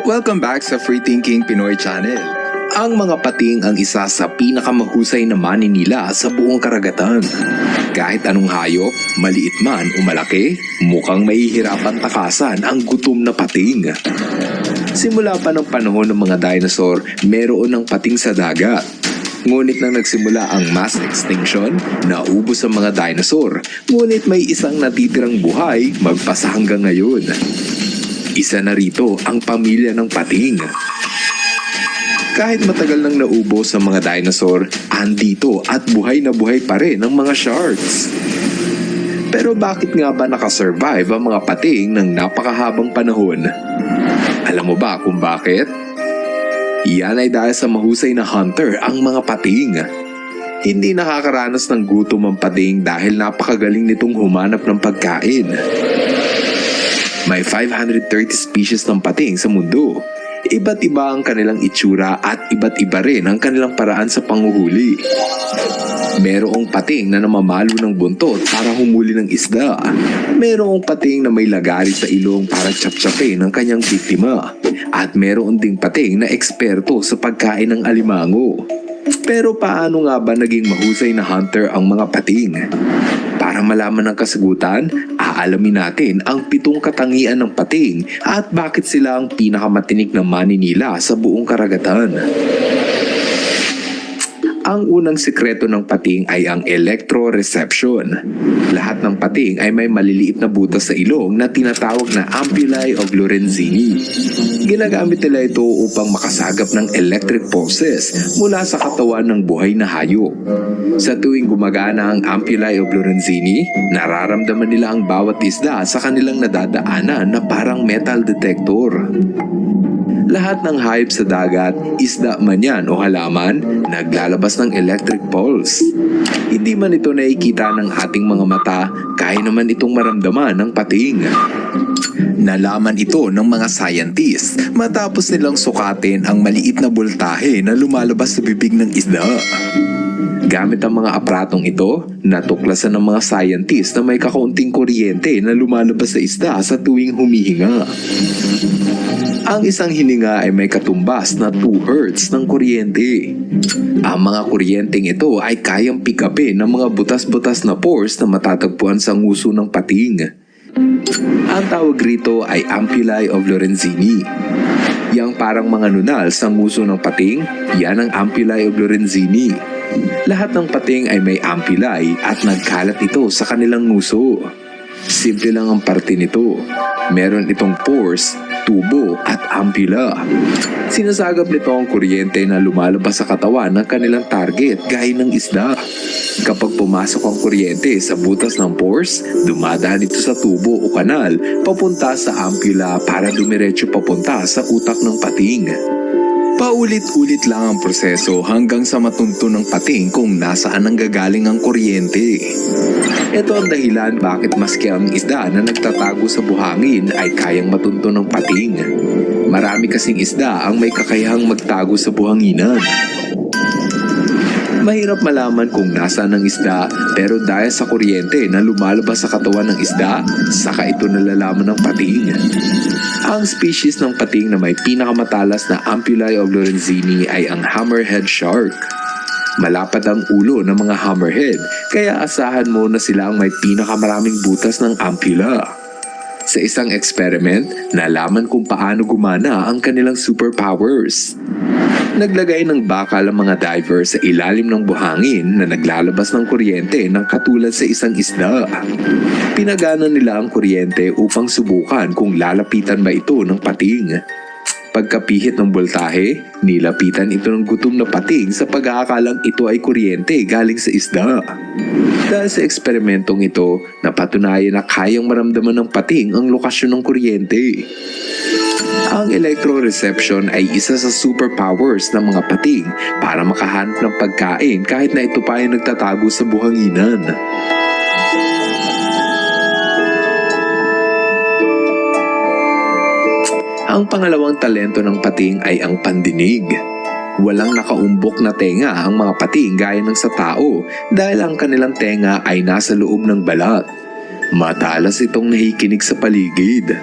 Welcome back sa Free Thinking Pinoy Channel. Ang mga pating ang isa sa pinakamahusay na maninila sa buong karagatan. Kahit anong hayop, maliit man o malaki, mukhang mahihirapan takasan ang gutom na pating. Simula pa ng panahon ng mga dinosaur, meron ng pating sa dagat. Ngunit nang nagsimula ang mass extinction, naubos ang mga dinosaur. Ngunit may isang natitirang buhay magpasa hanggang ngayon. Isa na rito ang pamilya ng pating. Kahit matagal nang naubos ang mga dinosaur, andito at buhay na buhay pa rin ang mga sharks. Pero bakit nga ba nakasurvive ang mga pating ng napakahabang panahon? Alam mo ba kung bakit? Yan ay dahil sa mahusay na hunter ang mga pating. Hindi nakakaranas ng gutom ang pating dahil napakagaling nitong humanap ng pagkain. May 530 species ng pating sa mundo. Iba't iba ang kanilang itsura at iba't iba rin ang kanilang paraan sa panguhuli. Merong pating na namamalo ng buntot para humuli ng isda. Merong pating na may lagari sa ilong para tsaptsapin ang kanyang biktima. At meron ding pating na eksperto sa pagkain ng alimango. Pero paano nga ba naging mahusay na hunter ang mga pating? Para malaman ang kasagutan, aalamin natin ang pitong katangian ng pating at bakit sila ang pinakamatinik na maninila sa buong karagatan. Ang unang sikreto ng pating ay ang electroreception. Lahat ng pating ay may maliliit na butas sa ilong na tinatawag na ampullae of Lorenzini. Ginagamit nila ito upang makasagap ng electric pulses mula sa katawan ng buhay na hayop. Sa tuwing gumagana ang ampullae of Lorenzini, nararamdaman nila ang bawat isda sa kanilang nadadaanan na parang metal detector. Lahat ng hayop sa dagat, isda man yan o halaman, naglalabas ng electric pulse. Hindi man ito nakikita ng ating mga mata, kaya naman itong maramdaman ng pating. Nalaman ito ng mga scientists matapos nilang sukatin ang maliit na bultahe na lumalabas sa bibig ng isda. Gamit ang mga apratong ito, natuklasan ng mga scientists na may kakaunting kuryente na lumalabas sa isda sa tuwing humihinga. Ang isang hininga ay may katumbas na 2 Hz ng kuryente. Ang mga kuryenteng ito ay kayang pick upin ng mga butas-butas na pores na matatagpuan sa nguso ng pating. Ang tawag rito ay ampullae of Lorenzini. Yang parang mga nunal sa nguso ng pating, yan ang ampullae of Lorenzini. Lahat ng pating ay may ampullae at nagkalat ito sa kanilang nguso. Simple lang ang parte nito. Meron itong pores, tubo at ampulla. Sinasagap nito ang kuryente na lumalabas sa katawan ng kanilang target gaya ng isda. Kapag pumasok ang kuryente sa butas ng pores, dumadaan ito sa tubo o kanal papunta sa ampulla para dumiretso papunta sa utak ng pating. Paulit-ulit lang ang proseso hanggang sa matunto ng pating kung nasaan ang gagaling ang kuryente. Ito ang dahilan bakit maski ang isda na nagtatago sa buhangin ay kayang matunto ng pating. Marami kasing isda ang may kakayahang magtago sa buhanginan. Mahirap malaman kung nasaan ang isda pero dahil sa kuryente na lumalabas sa katawan ng isda, saka ito nalalaman ng pating. Ang species ng pating na may pinakamatalas na ampullae of Lorenzini ay ang hammerhead shark. Malapad ang ulo ng mga hammerhead kaya asahan mo na sila ang may pinakamaraming butas ng ampulla. Sa isang experiment, nalaman kung paano gumana ang kanilang superpowers. Naglagay ng bakal ang mga diver sa ilalim ng buhangin na naglalabas ng kuryente ng katulad sa isang isda. Pinagana nila ang kuryente upang subukan kung lalapitan ba ito ng pating. Pagkapihit ng voltahe, nilapitan ito ng gutom na pating sa pag-aakalang ito ay kuryente galing sa isda. Dahil sa eksperimentong ito, napatunayan na kayang maramdaman ng pating ang lokasyon ng kuryente. Ang electroreception ay isa sa superpowers ng mga pating para makahanap ng pagkain kahit na ito pa ay nagtatago sa buhanginan. Ang pangalawang talento ng pating ay ang pandinig. Walang nakaumbok na tenga ang mga pating gaya ng sa tao dahil ang kanilang tenga ay nasa loob ng balat. Matalas itong nahikinig sa paligid.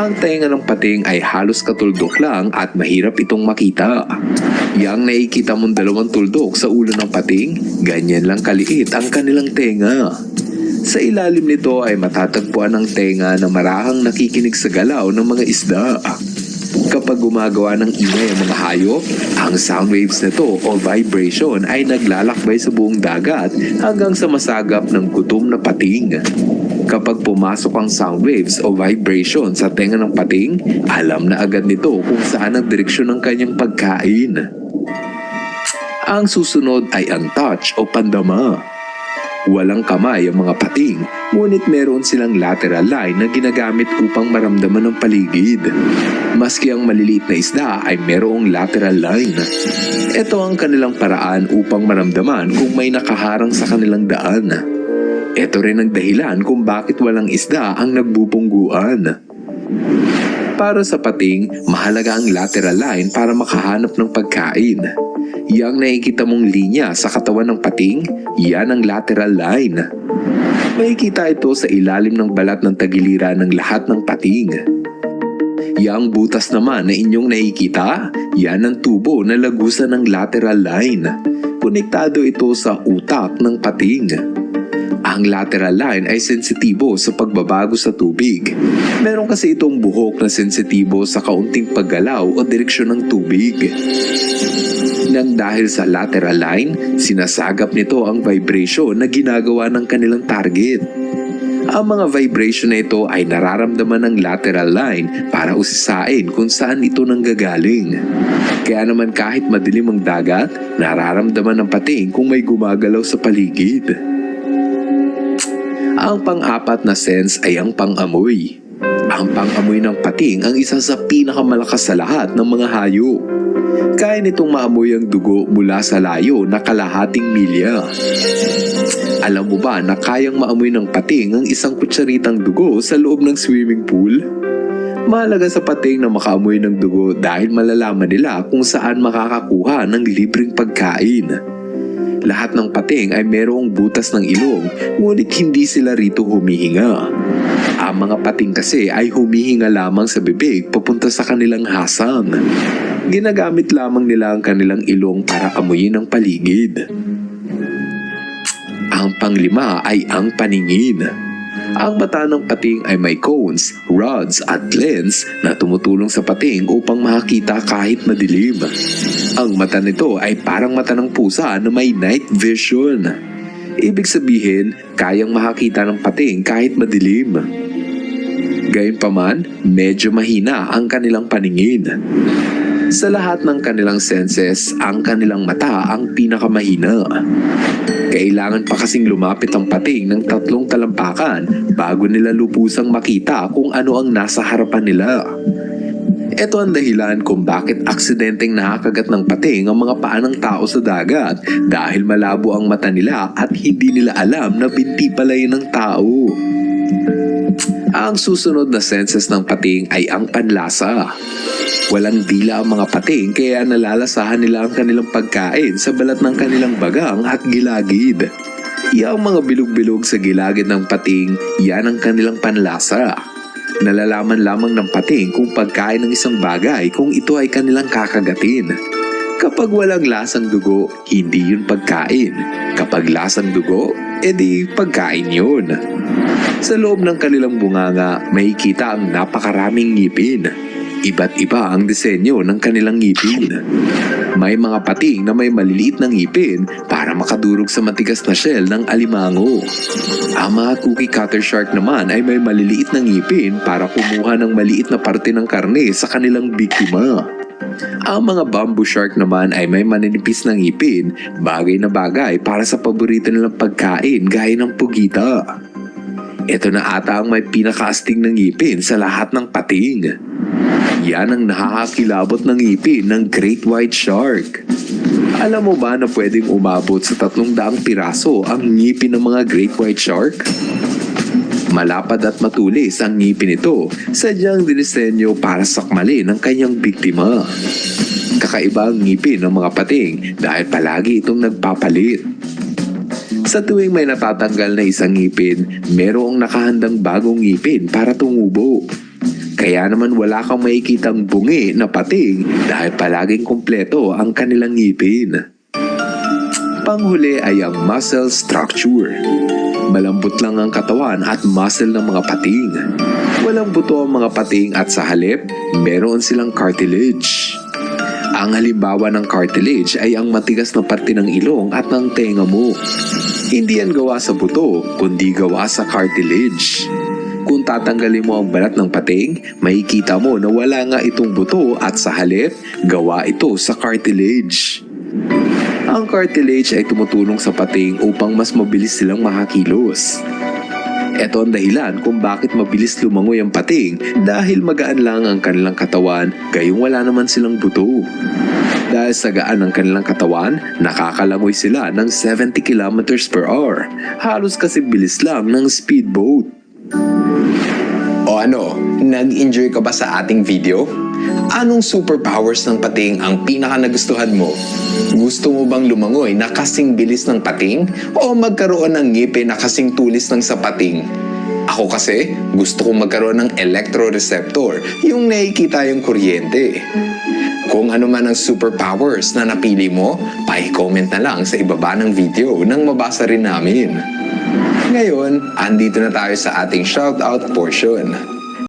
Ang tenga ng pating ay halos katuldok lang at mahirap itong makita. Yang nakikita mong dalawang tuldok sa ulo ng pating, ganyan lang kaliit ang kanilang tenga. Sa ilalim nito ay matatagpuan ang tenga na marahang nakikinig sa galaw ng mga isda. Kapag gumagawa ng ingay ang mga hayop, ang sound waves nito o vibration ay naglalakbay sa buong dagat hanggang sa masagap ng gutom na pating. Kapag pumasok ang sound waves o vibration sa tenga ng pating, alam na agad nito kung saan ang direksyon ng kanyang pagkain. Ang susunod ay ang touch o pandama. Walang kamay ang mga pating, ngunit meron silang lateral line na ginagamit upang maramdaman ang paligid. Maski ang maliliit na isda ay merong lateral line. Ito ang kanilang paraan upang maramdaman kung may nakaharang sa kanilang daan. Ito rin ang dahilan kung bakit walang isda ang nagbubungguan. Para sa pating, mahalaga ang lateral line para makahanap ng pagkain. Yang nakikita mong linya sa katawan ng pating, yan ang lateral line. Makikita ito sa ilalim ng balat ng tagiliran ng lahat ng pating. Yang butas naman na inyong nakikita, yan ang tubo na lagusan ng lateral line. Konektado ito sa utak ng pating. Ang lateral line ay sensitibo sa pagbabago sa tubig. Meron kasi itong buhok na sensitibo sa kaunting paggalaw o direksyon ng tubig. Nang dahil sa lateral line, sinasagap nito ang vibration na ginagawa ng kanilang target. Ang mga vibration na ito ay nararamdaman ng lateral line para usisain kung saan ito nanggagaling. Kaya naman kahit madilim ang dagat, nararamdaman ng pating kung may gumagalaw sa paligid. Ang pang-apat na sense ay ang pang-amoy. Ang pang-amoy ng pating ang isa sa pinakamalakas sa lahat ng mga hayop. Kaya nitong maamoy ang dugo mula sa layo na kalahating milya. Alam mo ba na kayang maamoy ng pating ang isang kutsaritang dugo sa loob ng swimming pool? Mahalaga sa pating na makaamoy ng dugo dahil malalaman nila kung saan makakakuha ng libreng pagkain. Lahat ng pating ay merong butas ng ilong, ngunit hindi sila rito humihinga. Ang mga pating kasi ay humihinga lamang sa bibig papunta sa kanilang hasang. Ginagamit lamang nila ang kanilang ilong para amuyin ang paligid. Ang panglima ay ang paningin. Ang mata ng pating ay may cones, rods at lens na tumutulong sa pating upang makakita kahit madilim. Ang mata nito ay parang mata ng pusa na may night vision. Ibig sabihin, kayang makakita ng pating kahit madilim. Gayunpaman, medyo mahina ang kanilang paningin. Sa lahat ng kanilang senses, ang kanilang mata ang pinakamahina. Kailangan pa kasing lumapit ang pating ng tatlong talampakan bago nila lupusang makita kung ano ang nasa harapan nila. Ito ang dahilan kung bakit aksidenteng nakakagat ng pating ang mga paa ng tao sa dagat dahil malabo ang mata nila at hindi nila alam na binti pala yun ng tao. Ang susunod na senses ng pating ay ang panlasa. Walang dila ang mga pating kaya nalalasahan nila ang kanilang pagkain sa balat ng kanilang bagang at gilagid. Yang mga bilog-bilog sa gilagid ng pating, yan ang kanilang panlasa. Nalalaman lamang ng pating kung pagkain ng isang bagay kung ito ay kanilang kakagatin. Kapag walang lasang dugo, hindi yun pagkain. Kapag lasang dugo, edi pagkain yun. Sa loob ng kanilang bunganga, may kita ang napakaraming ngipin. Iba't iba ang disenyo ng kanilang ngipin. May mga pating na may maliliit na ngipin para makadurog sa matigas na shell ng alimango. Ang mga cookie cutter shark naman ay may maliliit na ngipin para kumuha ng maliit na parte ng karne sa kanilang biktima. Ang mga bamboo shark naman ay may maninipis na ngipin, bagay na bagay para sa paborito nilang pagkain gaya ng pugita. Ito na ata ang may pinakaasting ng ngipin sa lahat ng pating. Yan ang nakakakilabot ng ngipin ng Great White Shark. Alam mo ba na pwedeng umabot sa tatlong daang piraso ang ngipin ng mga Great White Shark? Malapad at matulis ang ngipin nito, sadyang dinisenyo para sakmalin ang kanyang biktima. Kakaiba ang ngipin ng mga pating dahil palagi itong nagpapalit. Sa tuwing may natatanggal na isang ngipin, merong nakahandang bagong ngipin para tumubo. Kaya naman wala kang makikitang bungi na pating dahil palaging kumpleto ang kanilang ngipin. Panghuli ay ang muscle structure. Malambot lang ang katawan at muscle ng mga pating. Walang buto ang mga pating at sa halip, meron silang cartilage. Ang halimbawa ng cartilage ay ang matigas na parte ng ilong at ng tenga mo. Hindi yan gawa sa buto, kundi gawa sa cartilage. Kung tatanggalin mo ang balat ng pating, makikita mo na wala nga itong buto at sa halip, gawa ito sa cartilage. Ang cartilage ay tumutulong sa pating upang mas mabilis silang makakilos. Ito ang dahilan kung bakit mabilis lumangoy ang pating dahil magaan lang ang kanilang katawan gayong wala naman silang buto. Dahil sa gaan ng kanilang katawan, nakakalangoy sila ng 70 kilometers per hour. Halos kasi bilis lang ng speedboat. O ano, nag-enjoy ka ba sa ating video? Anong superpowers ng pating ang pinaka nagustuhan mo? Gusto mo bang lumangoy na kasing bilis ng pating? O magkaroon ng ngipin na kasing tulis ng sa pating? Ako kasi, gusto kong magkaroon ng electroreceptor, yung nakikita yung kuryente. Kung ano man ang superpowers na napili mo, pa-comment na lang sa ibaba ng video nang mabasa rin namin. Ngayon, andito na tayo sa ating shoutout portion.